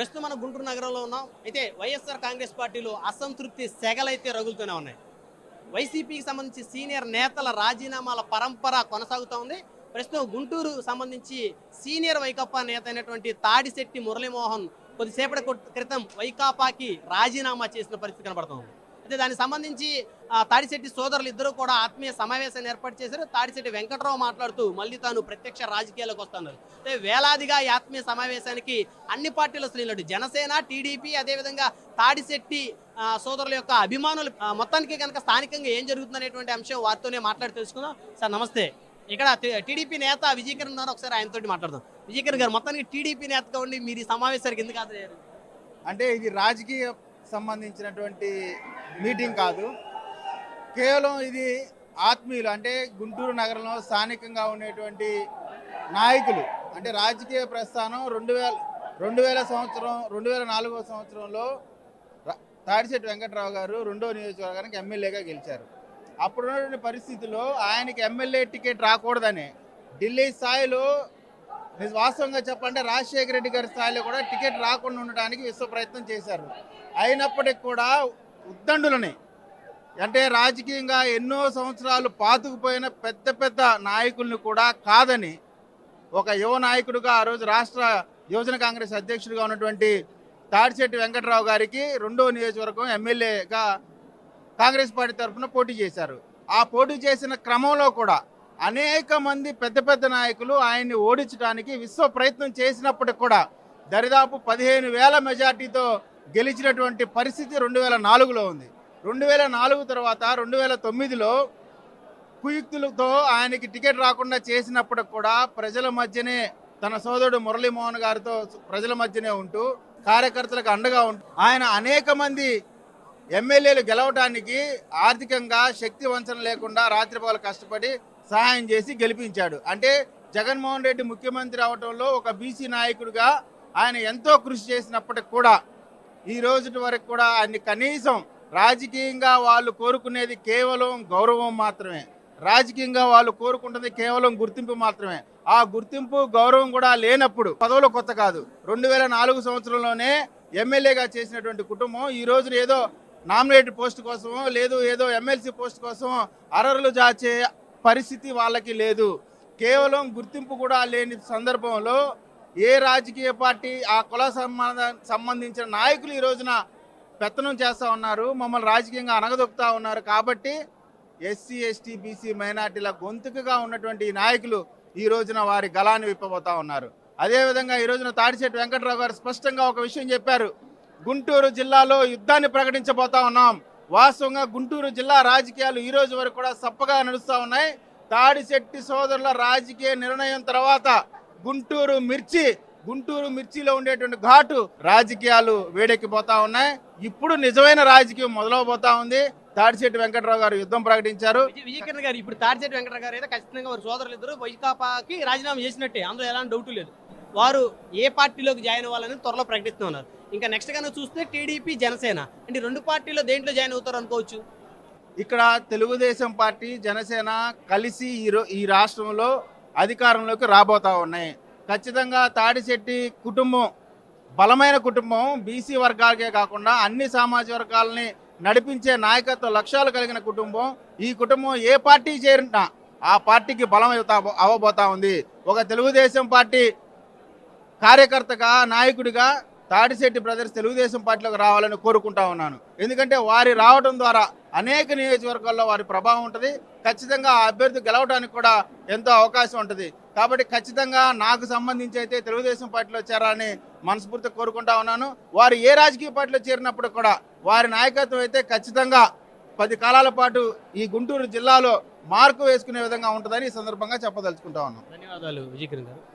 ప్రస్తుతం మనం గుంటూరు నగరంలో ఉన్నాం. అయితే వైఎస్ఆర్ కాంగ్రెస్ పార్టీలో అసంతృప్తి సెగలైతే రగులుతూనే ఉన్నాయి. వైసీపీకి సంబంధించి సీనియర్ నేతల రాజీనామాల పరంపర కొనసాగుతూ ఉంది. ప్రస్తుతం గుంటూరు సంబంధించి సీనియర్ వైకాపా నేత అయినటువంటి తాడిశెట్టి మురళీమోహన్ కొద్దిసేపటి క్రితం వైకాపాకి రాజీనామా చేసిన పరిస్థితి కనబడుతుంది. దానికి సంబంధించి తాడిశెట్టి సోదరులు ఇద్దరు కూడా ఆత్మీయ సమావేశాన్ని ఏర్పాటు చేశారు. తాడిశెట్టి వెంకట్రావు మాట్లాడుతూ మళ్ళీ తాను ప్రత్యక్ష రాజకీయాల్లోకి వస్తున్నారు అంటే వేలాదిగా ఈ ఆత్మీయ సమావేశానికి అన్ని పార్టీల శ్రేణులు జనసేన టీడీపీ అదేవిధంగా తాడిశెట్టి సోదరుల యొక్క అభిమానులు మొత్తానికి కనుక స్థానికంగా ఏం జరుగుతుందనేటువంటి అంశం వారితోనే మాట్లాడి తెలుసుకుందాం. సార్ నమస్తే. ఇక్కడ టీడీపీ నేత విజయకిరణ్ ఉన్నారు ఒకసారి ఆయనతోటి మాట్లాడదాం. విజయకిరణ్ గారు మొత్తానికి టీడీపీ నేతగా ఉండి మీరు ఈ సమావేశానికి ఎందుకు హాజరయ్యారు? అంటే ఇది రాజకీయ సంబంధించినటువంటి మీటింగ్ కాదు. కేవలం ఇది ఆత్మీయులు అంటే గుంటూరు నగరంలో స్థానికంగా ఉండేటువంటి నాయకులు. అంటే రాజకీయ ప్రస్థానం రెండు వేల రెండు వేల సంవత్సరం రెండు వేల నాలుగో సంవత్సరంలో తాడిశెట్టి వెంకట్రావు గారు రెండో నియోజకవర్గానికి ఎమ్మెల్యేగా గెలిచారు. అప్పుడున్నటువంటి పరిస్థితుల్లో ఆయనకి ఎమ్మెల్యే టికెట్ రాకూడదని ఢిల్లీ స్థాయిలో వాస్తవంగా చెప్పాలంటే రాజశేఖర రెడ్డి గారి స్థాయిలో కూడా టికెట్ రాకుండా ఉండడానికి విశ్వ ప్రయత్నం చేశారు. అయినప్పటికీ కూడా ఉద్దండులని. అంటే రాజకీయంగా ఎన్నో సంవత్సరాలు పాతుకుపోయిన పెద్ద పెద్ద నాయకుల్ని కూడా కాదని ఒక యువ నాయకుడిగా ఆ రోజు రాష్ట్ర యువజన కాంగ్రెస్ అధ్యక్షుడిగా ఉన్నటువంటి తాడిశెట్టి వెంకటరావు గారికి రెండో నియోజకవర్గం ఎమ్మెల్యేగా కాంగ్రెస్ పార్టీ తరఫున పోటీ చేశారు. ఆ పోటీ చేసిన క్రమంలో కూడా అనేక మంది పెద్ద పెద్ద నాయకులు ఆయన్ని ఓడించడానికి విశ్వ ప్రయత్నం చేసినప్పటికి కూడా దరిదాపు పదిహేను వేల మెజార్టీతో గెలిచినటువంటి పరిస్థితి రెండు వేల నాలుగులో ఉంది. రెండు వేల నాలుగు తర్వాత రెండు వేల తొమ్మిదిలో కుయుక్తులతో ఆయనకి టికెట్ రాకుండా చేసినప్పటికి కూడా ప్రజల మధ్యనే తన సోదరుడు మురళీమోహన్ గారితో ప్రజల మధ్యనే ఉంటూ కార్యకర్తలకు అండగా ఉంటూ ఆయన అనేక మంది ఎమ్మెల్యేలు గెలవడానికి ఆర్థికంగా శక్తి వంచన లేకుండా రాత్రిపగలు కష్టపడి సహాయం చేసి గెలిపించాడు. అంటే జగన్మోహన్ రెడ్డి ముఖ్యమంత్రి అవటంలో ఒక బీసీ నాయకుడిగా ఆయన ఎంతో కృషి చేసినప్పటికి కూడా ఈ రోజుటి వరకు కూడా ఆయన్ని కనీసం రాజకీయంగా వాళ్ళు కోరుకునేది కేవలం గౌరవం మాత్రమే. రాజకీయంగా వాళ్ళు కోరుకుంటుంది కేవలం గుర్తింపు మాత్రమే. ఆ గుర్తింపు గౌరవం కూడా లేనప్పుడు పదవులు కొత్త కాదు. రెండు వేల నాలుగు సంవత్సరంలోనే ఎమ్మెల్యేగా చేసినటువంటి కుటుంబం ఈ రోజున ఏదో నామినేటెడ్ పోస్ట్ కోసమో లేదు ఏదో ఎమ్మెల్సీ పోస్ట్ కోసం అరరులు జాచే పరిస్థితి వాళ్ళకి లేదు. కేవలం గుర్తింపు కూడా లేని సందర్భంలో ఏ రాజకీయ పార్టీ ఆ కుల సంబంధ సంబంధించిన నాయకులు ఈ రోజున పెత్తనం చేస్తూ ఉన్నారు మమ్మల్ని రాజకీయంగా అనగదొక్కుతా ఉన్నారు కాబట్టి ఎస్సీ ఎస్టీ బీసీ మైనార్టీల గొంతుకగా ఉన్నటువంటి ఈ నాయకులు ఈ రోజున వారి గలాన్ని విప్పబోతా ఉన్నారు. అదేవిధంగా ఈ రోజున తాడిశెట్టి వెంకట్రావు గారు స్పష్టంగా ఒక విషయం చెప్పారు. గుంటూరు జిల్లాలో యుద్ధాన్ని ప్రకటించబోతా ఉన్నాం. వాస్తవంగా గుంటూరు జిల్లా రాజకీయాలు ఈ రోజు వరకు కూడా సప్పగా నడుస్తూ ఉన్నాయి. తాడిశెట్టి సోదరుల రాజకీయ నిర్ణయం తర్వాత గుంటూరు మిర్చి గుంటూరు మిర్చిలో ఉండేటువంటి ఘాటు రాజకీయాలు వేడెక్కిపోతా ఉన్నాయి. ఇప్పుడు నిజమైన రాజకీయం మొదలవబోతా ఉంది. తాడిశెట్టి వెంకట్రావు గారు యుద్ధం ప్రకటించారు. విజయ్ విజయకిరణ్ గారు ఇప్పుడు తాడిశెట్టి వెంకట గారు అయితే ఖచ్చితంగా వారి సోదరులు ఇద్దరు వైకాపాకి రాజీనామా చేసినట్టే. అందులో ఎలాంటి డౌట్ లేదు. వారు ఏ పార్టీలోకి జాయిన్ అవ్వాలని త్వరలో ప్రకటిస్తున్నారు ఇంకా నెక్స్ట్ కనుక చూస్తే టీడీపీ జనసేన. అంటే రెండు పార్టీలో దేంట్లో జాయిన్ అవుతారు అనుకోవచ్చు? ఇక్కడ తెలుగుదేశం పార్టీ జనసేన కలిసి ఈ రాష్ట్రంలో అధికారంలోకి రాబోతా ఉన్నాయి. ఖచ్చితంగా తాడిశెట్టి కుటుంబం బలమైన కుటుంబం బీసీ వర్గాలకే కాకుండా అన్ని సామాజిక వర్గాలని నడిపించే నాయకత్వ లక్ష్యాలు కలిగిన కుటుంబం ఈ కుటుంబం ఏ పార్టీ చేరినా ఆ పార్టీకి బలం అవుతా అవ్వబోతా ఉంది. ఒక తెలుగుదేశం పార్టీ కార్యకర్తగా నాయకుడిగా తాడిశెట్టి బ్రదర్స్ తెలుగుదేశం పార్టీలోకి రావాలని కోరుకుంటా ఉన్నాను. ఎందుకంటే వారి రావడం ద్వారా అనేక నియోజకవర్గాల్లో వారి ప్రభావం ఉంటుంది. ఖచ్చితంగా ఆ అభ్యర్థి గెలవడానికి కూడా ఎంతో అవకాశం ఉంటుంది. కాబట్టి ఖచ్చితంగా నాకు సంబంధించి అయితే తెలుగుదేశం పార్టీలో చేరాలని మనస్ఫూర్తిగా కోరుకుంటా ఉన్నాను. వారు ఏ రాజకీయ పార్టీలో చేరినప్పుడు కూడా వారి నాయకత్వం అయితే ఖచ్చితంగా పది కాలాల పాటు ఈ గుంటూరు జిల్లాలో మార్కు వేసుకునే విధంగా ఉంటుందని ఈ సందర్భంగా చెప్పదలుచుకుంటా ఉన్నాను. ధన్యవాదాలు విజయకిరణ్ గారు.